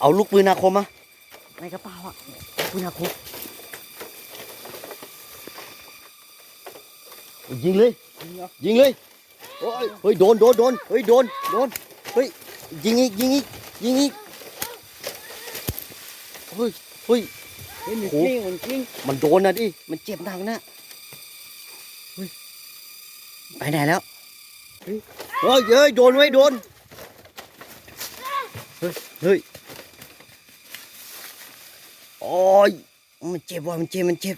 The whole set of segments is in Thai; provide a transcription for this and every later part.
เอาลูกปืนอาคมมาในกระเป๋าอะปืนอาคมยิงเลย ยิงเลยโอ้ยเฮ้ยโดนโดนโดนเฮ้ยโดนโดนเฮ้ยยิงอีกยิงอีกยิงอีกเฮ้ยเฮ้ยเฮ้ยมันโอ้กโหลิ้งมันกลิ้งมันโดนนะดิมันเจ็บหนักนะเฮ้ยไปไหนแล้วเฮ้ยเฮ้ยเฮ้ยโดนไว้ยโดนเฮ้ยเฮ้ยโอ้ ยมันเจ็บว่ะมันเจ็บมันเจ็บ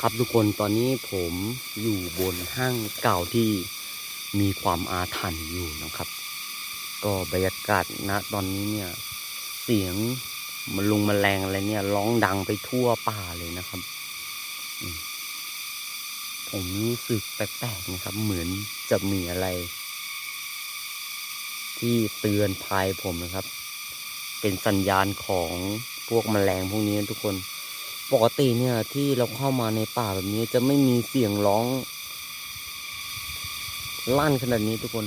ครับทุกคนตอนนี้ผมอยู่บนห้างเก่าที่มีความอาถรรพ์อยู่นะครับ ก็บรรยากาศณตอนนี้เนี่ย เสียงมันลุงแมลงอะไรเนี่ย ร้องดังไปทั่วป่าเลยนะครับอืม ผมรู้สึกแปลกๆนะครับ เหมือนจะมีอะไร ที่เตือนภัยผมนะครับ เป็นสัญญาณของพวกแมลงพวกนี้ทุกคน ปกติเนี่ยที่เราเข้ามาในป่าแบบนี้จะไม่มีเสียงร้อง ลั่นขนาดนี้ทุกคน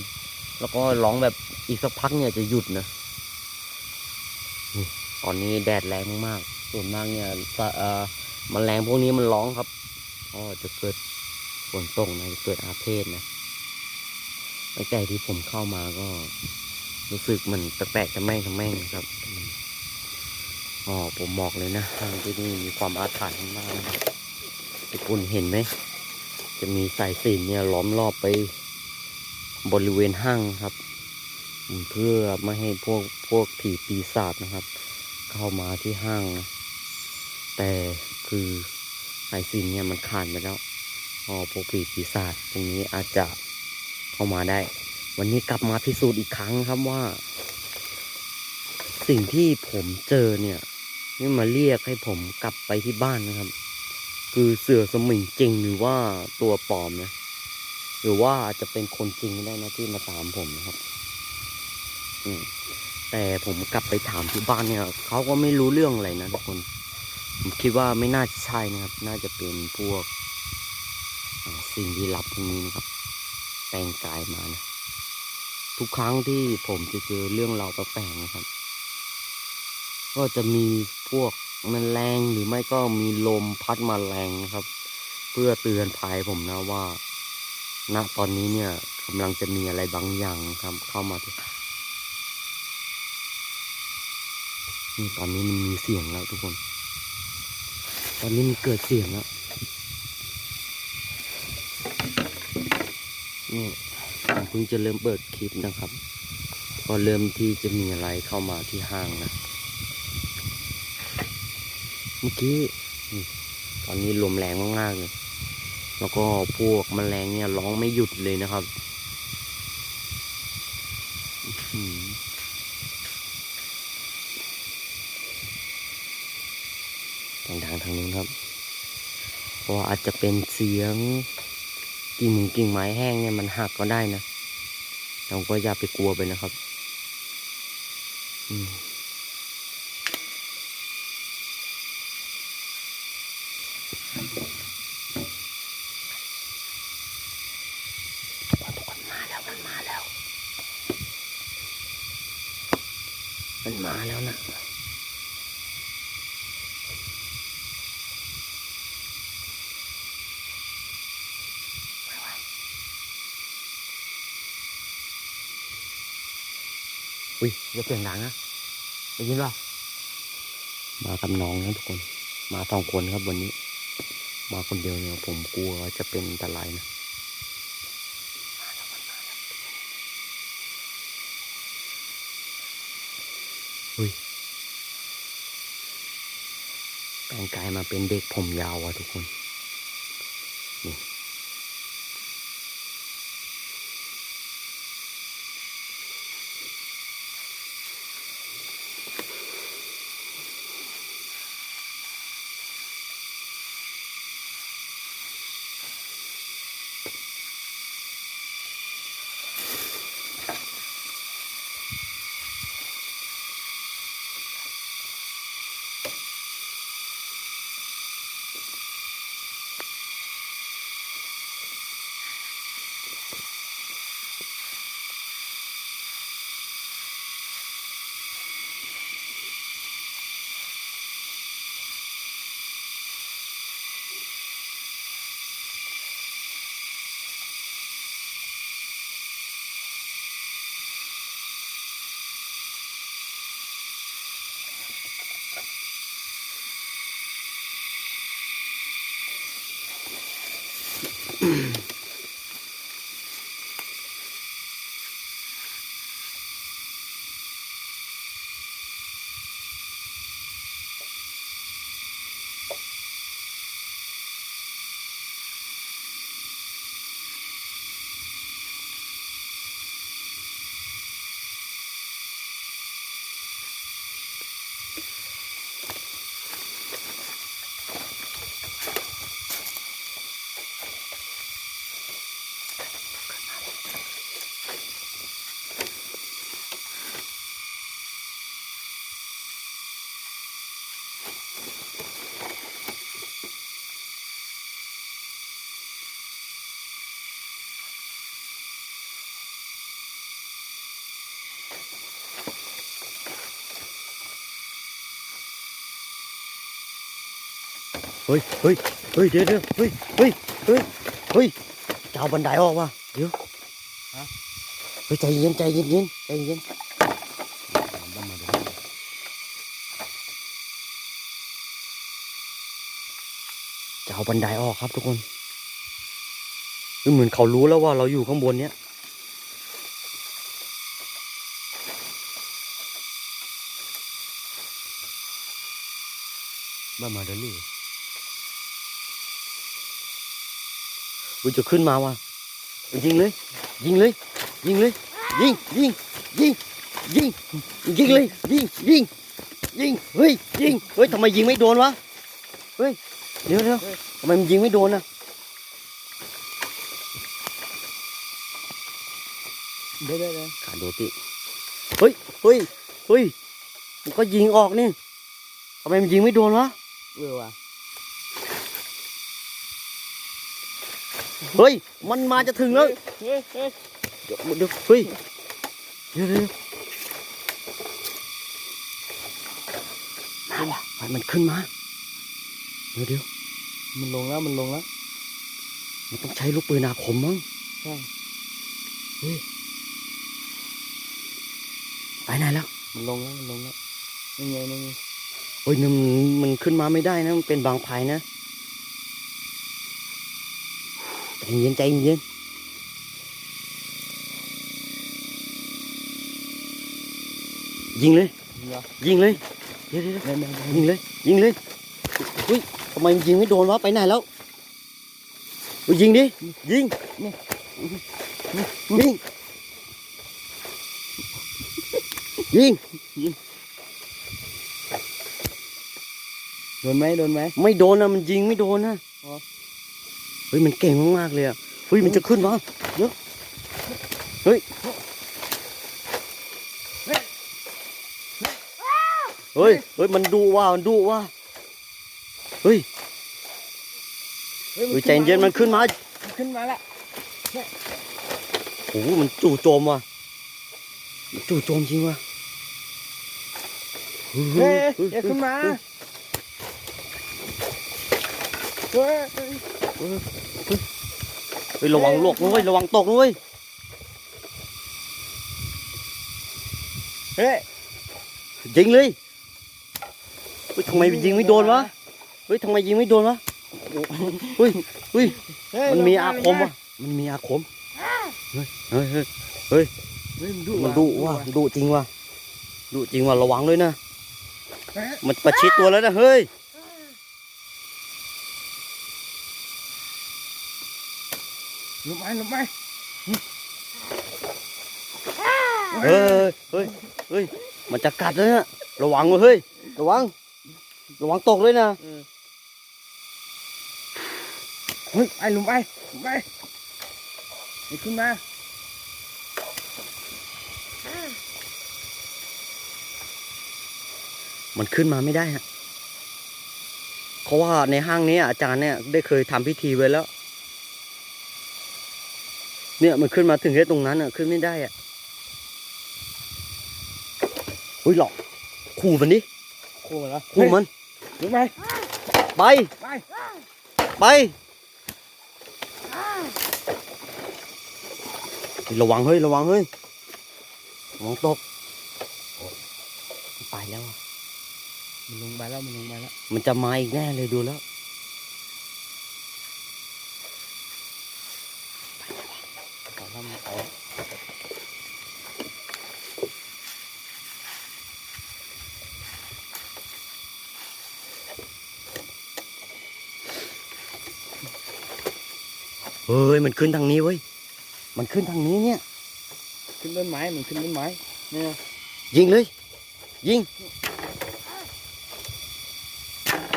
แล้วก็ร้องแบบอีกสักพักเนี่ยจะหยุดนะนี่ตอนนี้แดดแรงมากส่วนมากเนี่ยสะเอ่อมแมลงพวกนี้มันร้องครับ ก็จะเกิด ฝนตกนะเกิดอาเพศนะตั้งแต่ที่ผมเข้ามาก็ รู้สึกมันแปลกๆจะแม่งจะแม่งนะครับอ๋อผมบอกเลยนะทางที่นี่มีความอาถรรพ์มากนะครับทุกคนเห็นไหม จะมีสายสินเนี่ยล้อมรอบไปบริเวณห้างครับ เพื่อไม่ให้พวกพวกผีปีศาจนะครับ เข้ามาที่ห้างนะแต่คือสายสินเนี่ยมันขาดไปแล้ว อ๋อพวกผีปีศาจตรงนี้อาจจะเข้ามาได้ วันนี้กลับมาพิสูจน์อีกครั้งครับว่า สิ่งที่ผมเจอเนี่ยนี่มาเรียกให้ผมกลับไปที่บ้านนะครับ คือเสือสมิงจริงหรือว่าตัวปลอมนะหรือว่าจะเป็นคนจริงก็ได้นะที่มาตามผมนะครับ อืมแต่ผมกลับไปถามที่บ้านเนี่ยเขาก็ไม่รู้เรื่องอะไรนะทุกคน ผมคิดว่าไม่น่าจะใช่นะครับ น่าจะเป็นพวก สิ่งที่ลับพวกนี้นะครับแปลงกายมานะทุกครั้งที่ผมจะเจอเรื่องราวแปลกๆนะครับ ก็จะมีพวกมันแมลงหรือไม่ก็มีลมพัดมาแรงนะครับ เพื่อเตือนภัยผมนะว่า ณตอนนี้เนี่ยกำลังจะมีอะไรบางอย่างครับ เข้ามาที่นี่ตอนนี้มันมีเสียงแล้วทุกคน ตอนนี้มันเกิดเสียงแล้ว นี่ผมเพิ่งจะเริ่มเปิดคลิปนะครับ ก็เริ่มที่จะมีอะไรเข้ามาที่ห้างนะ เมื่อกี้ตอนนี้ลมแรงมากๆเลยแล้วก็พวกแมลงเนี่ยร้องไม่หยุดเลยนะครับอื้อหือดังทางนู้นครับเพราะว่าอาจจะเป็นเสียง กิ่งกิ่งไม้แห้งเนี่ยมันหักก็ได้นะเราก็อย่าไปกลัวไปนะครับ อืม ทุกคนมาแล้วมันมาแล้ว มันมาแล้วนะไปวะ อุ้ยอย่าเสียงดังนะได้ยินป่ะมากับน้องนะทุกคน มาสองคนครับวันนี้ มาคนเดียวเนี่ยผมกลัวจะเป็นอันตรายนะอุ้ยแปลงกายมาเป็นเด็กผมยาวอะทุกคน เฮ้ยเฮ้ยเฮ้ยเดี๋ยวเดี๋ยวเฮ้ยเฮ้ยเฮ้ยเฮ้ยจะเอาบันไดออกว่ะเดี๋ยวฮะเฮ้ยใจเย็นใจเย็นเย็นใจเย็นจะเอาบันไดออกครับทุกคนเฮ้ยเหมือนเขารู้แล้วว่าเราอยู่ข้างบนเนี้ยบ้ามาเดลี่ มันจะขึ้นมาว่ะยิงเลย ยิงเลย ยิงเลย ยิง ยิง ยิง ยิง ยิงเลย ยิง ยิง ยิง เฮ้ย ยิง เฮ้ยทำไมยิงไม่โดนวะ เฮ้ย เดี๋ยวเดี๋ยวทำไมมันยิงไม่โดนอะเดี๋ยวเดี๋ยวเดี๋ยวขาโดติเฮ้ย เฮ้ย เฮ้ย มันก็ยิงออกนี่ทำไมมันยิงไม่โดนวะเออว่ะ เฮ้ย มันมาจะถึงแล้ว เฮ้ยเฮ้ยเดี๋ยวเดี๋ยวเฮ้ยเดี๋ยวเดี๋ยวมาว่ะให้มันขึ้นมา เดี๋ยวเดี๋ยวมันลงแล้วมันลงแล้ว มันต้องใช้ลูกปืนอาคมมั้งใช่ไปไหนแล้ว มันลงแล้วมันลงแล้วนี่ไงนี่ไงเฮ้ยมันมันขึ้นมาไม่ได้นะ มันเป็นบางไผ่นะ เย็นใจเย็นยิงเลยเหรอยิงเลยเดี๋ยวเดี๋ยวเดี๋ยวเดี๋ยวเดี๋ยวเดี๋ยวยิงเลย ยิงเลยเฮ้ยทำไมมันยิงไม่โดนวะไปไหนแล้วเฮ้ยยิงดิยิงยิงยิงโดนไหมโดนไหมไม่โดนนะมันยิงไม่โดนนะอ๋อ เฮ้ยมันเก่งมากๆเลยอะเฮ้ยมันจะขึ้นมาเดี๋ยวเฮ้ยเฮ้ยเฮ้ยมันดุว่ามันดุว่าเฮ้ยเฮ้ยใจเย็นมันขึ้นมามันขึ้นมาละโอ้โหมันจู่โจมว่ะมันจู่โจมจริงว่ะเฮ้ยอย่าขึ้นมาเฮ้ย เฮ้ยระวังลวกนะเว้ยระวังตกนะเว้ยเฮ้ยยิงเลยเฮ้ยทำไมยิงไม่โดนวะเฮ้ยทำไมยิงไม่โดนวะเฮ้ยเฮ้ยมันมีอาคมวะมันมีอาคมเฮ้ยเฮ้ยเฮ้ยมันดุว่ะดุจริงว่ะดุจริงว่ะระวังด้วยนะ มันประชิดตัวแล้วนะเฮ้ย ลงไปลงไปเฮ้ยเฮ้ยเฮ้ยมันจะกัดแล้วนะระวังเว้ยเฮ้ยระวังระวังตกด้วยนะเฮ้ยไปลงไปลงไปอย่าขึ้นมามันขึ้นมาไม่ได้ฮะเพราะว่าในห้างนี้อาจารย์เนี่ยได้เคยทำพิธีไว้แล้ว เนี่ยมันขึ้นมาถึงแค่ตรงนั้นอะขึ้นไม่ได้อะอุ้ยหลอกขู่มันดิคู่มันแล้วขู่มันลุงไปไป ไป ไป ระวังเฮ้ย ระวังเฮ้ยระวังตกโอ๊ยไปแล้วอะมันลงไปแล้ว มันลงไปแล้ว มันจะมาอีกแน่เลยดูแล้ว ไปแล้วมันไปแล้วเฮ้ยมันขึ้นทางนี้เว้ย มันขึ้นทางนี้เนี่ย ขึ้นต้นไม้ มันขึ้นต้นไม้ เนี่ย ยิงเลย ยิง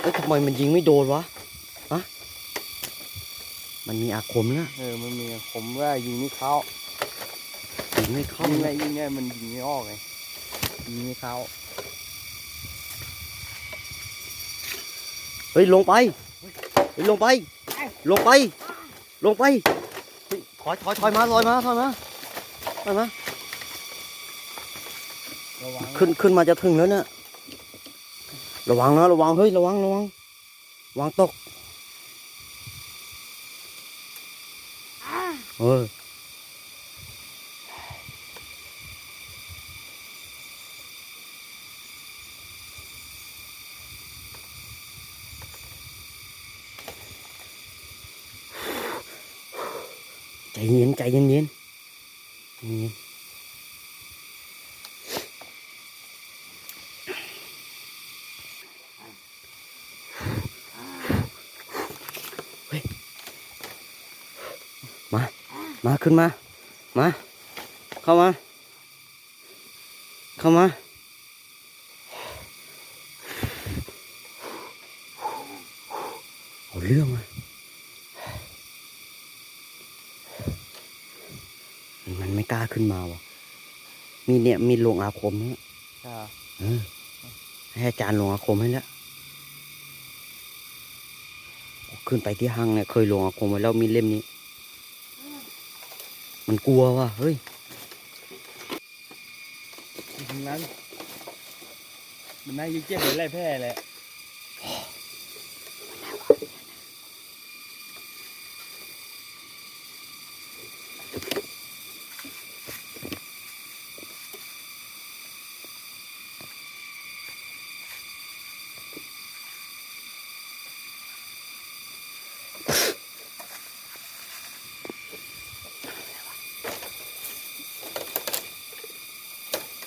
เอ้ยทำไมมันยิงไม่โดนวะฮะ มันมีอาคมนะเออมันมีผมว่ายิงไม่เข้ายิงไม่เข้ายิงไงนะยิงไงมันยิงไม่ออกไงยิงไม่เข้าเฮ้ยลงไปเฮ้ยลงไป ลงไป ลงไปเฮ้ยถอยถอยถอยมาถอยมาถอยมาถอยมาระวังขึ้นขึ้นมาจะถึงแล้วเนี่ยระวังนะระวังเฮ้ยระวังระวังวางตก เออใจเย็นใจเย็นเย็นใจเย็น มาขึ้นมา มา เข้ามา เข้ามา เอาเรื่องอะมันไม่กล้าขึ้นมาวะมีเนี่ยมีลงอาคมเนี่ยอ่าเออให้อาจารย์ลงอาคมให้แล้วขึ้นไปที่ห้างเนี่ยเคยลงอาคมไว้แล้วมีเล่มนี้ มันกลัวว่ะ เฮ้ยถึงนั้นมันน่ายิ่งเจ็บเหมือนไรแพ้แหละ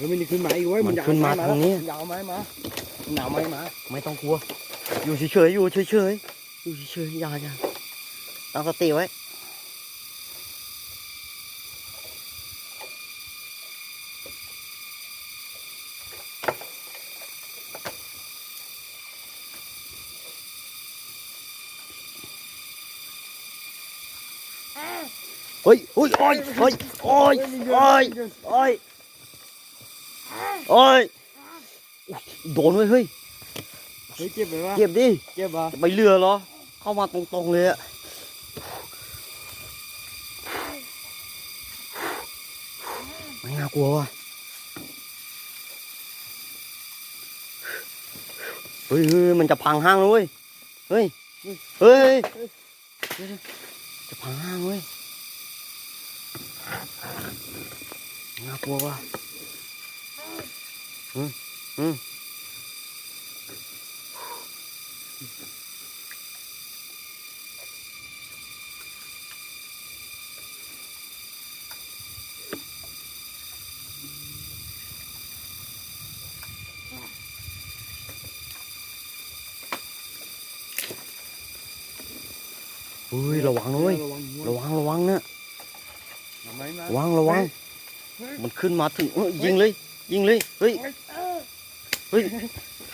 เฮ้ยมันจะขึ้นมาอีกเว้ยมันจะเอขึ้นมาไทางนี้มันจะเอาไม้มามันเอาไม้มาไม่ต้องกลัว อยู่เฉยๆอยู่เฉยๆอยู่เฉยๆอย่าอย่าตั้งสติไว้เฮ้ยเฮ้ยโอ้ยเฮ้ยโอ้ยโอ้ยโอ้ย โอ้ยโดนไว้ยเฮ้ยเฮ้ยเจ็บไหมวะเก็บดิเจ็บปะไม่เรือเหรอ เข้ามาตรงๆเลยอะไม่น่ากลัวว่ะเฮ้ยเฮ้ยมันจะพังห้างแล้วเว้ยเฮ้ยเฮ้ยเฮ้ยเฮ้ยจะพังห้างเว้ยน่ากลัวว่ะ อืมอืมอุ้ยระวังนะเว้ยระวังหัวระวังระวังนะเอาไม้มาระวังระวังเฮ้ยมันขึ้นมาถึงเอ้ยยิงเลย ยิงเลย เฮ้ย เฮ้ย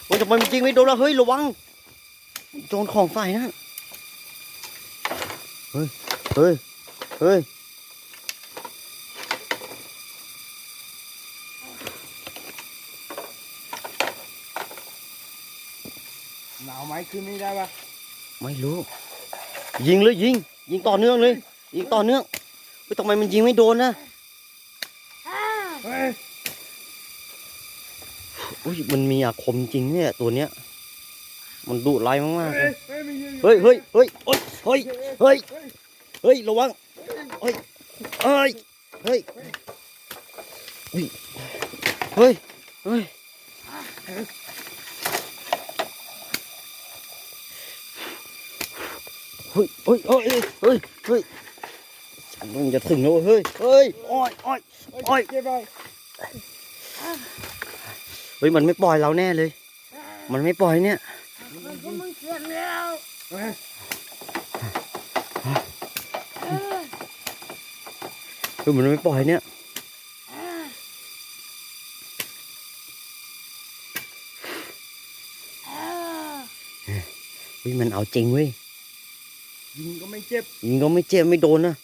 โอ้ยทำไมมันยิงไม่โดนล่ะเฮ้ย ระวังโดนของใส่นะเฮ้ย เฮ้ย เฮ้ย หนาวไหมคืนนี้ได้ปะไม่รู้ ยิงเลยยิง ยิงต่อเนื่องเลย ยิงต่อเนื่องเฮ้ยทำไมมันยิงไม่โดนนะ เฮ้ย อุ้ยมันมีอาคมจริงเนี่ยตัวเนี้ย มันดุร้ายมากๆเลเฮ้ยยเฮ้ยมันยืนอยู่เฮ้ยเฮ้ยเฮ้ยเฮ้ยเฮ้ยเฮ้ยเฮ้ยเฮ้ยระวังเฮ้ยเฮ้ยเฮ้ยเฮ้ยเฮ้ยเฮ้ยเฮ้ยเฮ้ยเฮ้ยเฮ้ยเฮ้ยมันจะถึงแล้วเว้ยเฮ้ยเฮ้ยโอ้ยโอ้ยโอ้ยเจ็บไป เฮ้ยมันไม่ปล่อยเราแน่เลย มันไม่ปล่อยเนี่ยมันก็มึงเสียมแล้วเฮ้ยเออเฮ้ยมันไม่ปล่อยเนี่ยเออเออเฮ้ยมันเอาจริงเว้ยยิงก็ไม่เจ็บยิงก็ไม่เจ็บไม่โดนนะ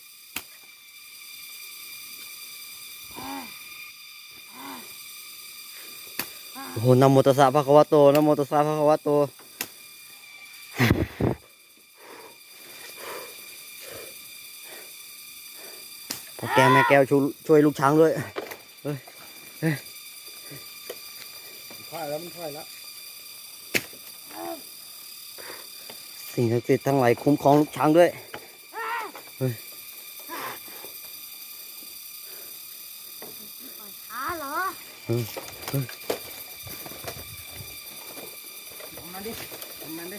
โอ้โหนะโมตัสสะภะคะวะโตนะโมตัสสะภะคะวะโตพ่อแก้วแม่แก้วช่วยช่วยลูกช้างด้วยถ่ายแล้วมันถ่ายแล้วสิ่งศักดิ์สิทธิ์ทั้งหลายคุ้มครองลูกช้างด้วยช้าเหรอ เอามาดิเอามาดิ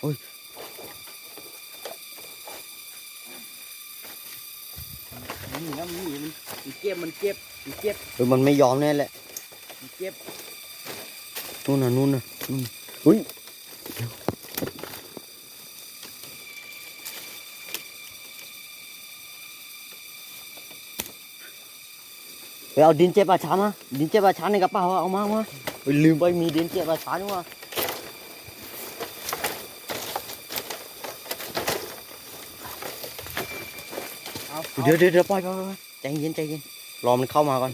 โอ้ย มันหนีนะมันหนีมัน มันเจ็บมันเจ็บมันเจ็บเฮ้ยมันไม่ยอมแน่แหละมันเจ็บนู่นน่ะนู่นน่ะนู่นอุ้ยไปเอาดินเจ็บอาช้ามาดินเจ็บอาช้าในกระเป๋าอะเอามาเอามาเฮ้ยลืมไปมีดินเจ็บอาช้านี่หว่าเอาเดี๋ยวเดี๋ยวเดี๋ยวปล่อยปล่อยปล่อยใจเย็นใจเย็น รอมันเข้ามาก่อน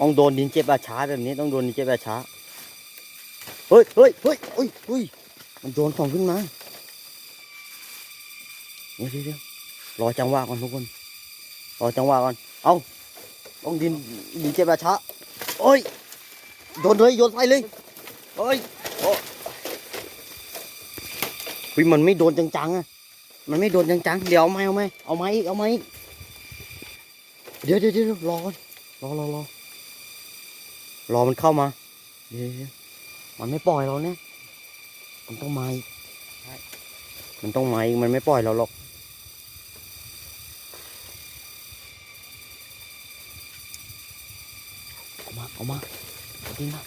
ต้องโดนดินเจ็บอาช้าแบบนี้ต้องโดนดินเจ็บอาช้าเฮ้ยเฮ้ยเฮ้ยเฮ้ยเฮ้ยมันโดนของขึ้นมาเดี๋ยวเดี๋ยวรอจังหวะก่อนทุกคน รอจังหวะก่อน เอาต้องดินดินเจ็บอาช้าโอ้ยโดนเลยโยนใส่เลยเฮ้ยโอ้ยมันไม่โดนจังๆอะ มันไม่โดนจังๆ เดี๋ยวเอาไหมเอาไหมเอาไหมอีกเอาไหมอีกเดี๋ยวเดี๋ยวเดี๋ยวรอก่อนรอรอรอรอมันเข้ามาเดี๋ยวมันไม่ปล่อยเราเนี่ยมันต้องมาอีกมันต้องมาอีกมันไม่ปล่อยเราหรอกเอามาเอามาเอาดิมา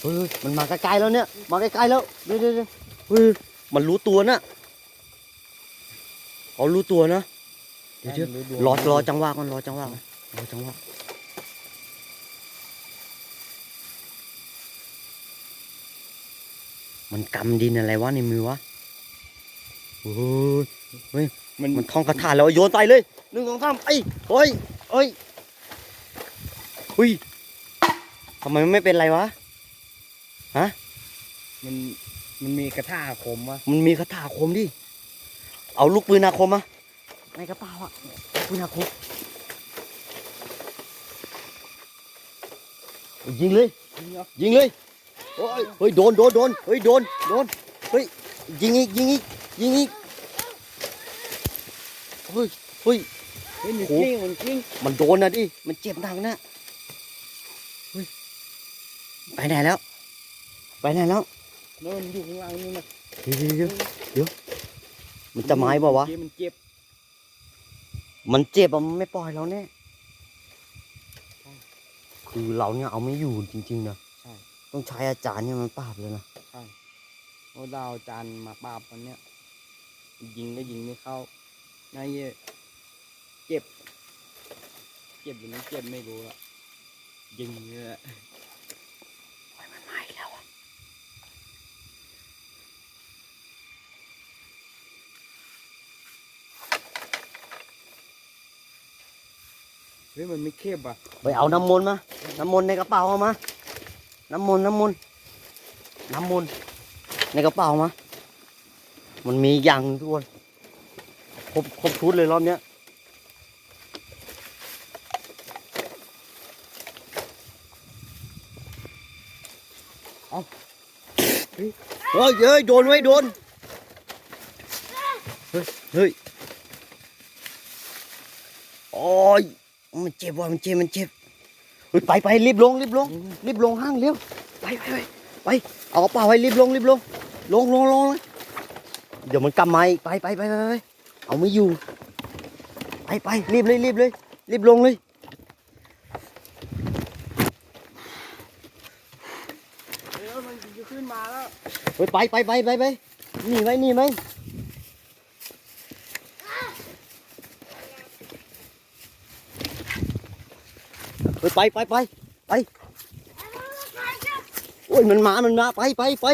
เฮ้ยเฮ้ยมันมาใกล้ๆแล้วเนี่ยมาใกล้ๆแล้วเดี๋ยวเดี๋ยวเดี๋ยวเฮ้ยมันรู้ตัวนะ เขารู้ตัวนะเดี๋ยวเดี๋ยวรอรอจังหวะก่อนรอจังหวะก่อนรอจังหวะมันกำดินอะไรวะในมือวะโอ้ยมันมันท่องคาถาแล้วโยนใส่เลยหนึ่งสองสามไอ้ยเฮ้ยเฮ้ยเฮ้ยทำไมมันไม่เป็นไรวะมันมันมีกระทาอาคมวะมันมีคาถาอาคมดิ เอาลูกปืนอาคมมาในกระเป๋าอะปืนอาคมยิงเลยจริงเหรอยิงเลยโอ้ยเฮ้ยโดนโดนโดนเฮ้ยโดนโดนเฮ้ยยิงอีกยิงอีกยิงอีกเฮ้ยเฮ้ยเฮ้ยมันโอ้จริงมันจริงมันโดนนะดิมันเจ็บหนักนะเฮ้ยไปไหนแล้ว ไปไหนแล้วแล้วมันอยู่ข้างล่างนี่นะเดี๋ยวเดี๋ยวเดี๋ยว มันจะไม้เปล่าวะ มันเจ็บ มันเจ็บอะมันไม่ปล่อยเราแน่ คือเราเนี่ยเอาไม่อยู่จริงๆนะใช่ ต้องใช้อาจารย์เนี่ยมันปราบเลยนะโอ้ดาวจานมาปราบมันเนี้ยยิงก็ยิงไม่เข้าน่าเยอะเจ็บ เจ็บหรือไม่เจ็บไม่รู้อะยิงเยอะ มันมาอีกแล้วอะ ฮ้ยมันไม่เข้มอะไปเอาน้ำมนต์มา น้ำมนต์ในกระเป๋าเอามา น้ำมนต์น้ำมนต์น้ำมนต์ในกระเป๋ามา มันมีอย่างทุกคนครบครบชุดเลยรอบเนี้ยเอาเฮ้ยเฮ้ยโดนไว้โดน เฮ้ย เฮ้ย โอ้ย มันเจ็บว่ะมันเจ็บมันเจ็บเฮ้ยไปไปรีบลงรีบลงรีบลงห้างเร็วไปไปไปไปเอากระเป๋าไว้รีบลงรีบลงลงลงลงเลยเดี๋ยวมันกลับมาอีกไปไปไปไปไปเอาไม่อยู่ ไปไปรีบเลยรีบเลยรีบลงเลยเฮ้ยมันจะขึ้นมาแล้วเฮ้ยไปไปไปไปไปหนีไหมหนีไหม เฮ้ยไปไปไปไปโอ้ยมันมามันมาไปไปไป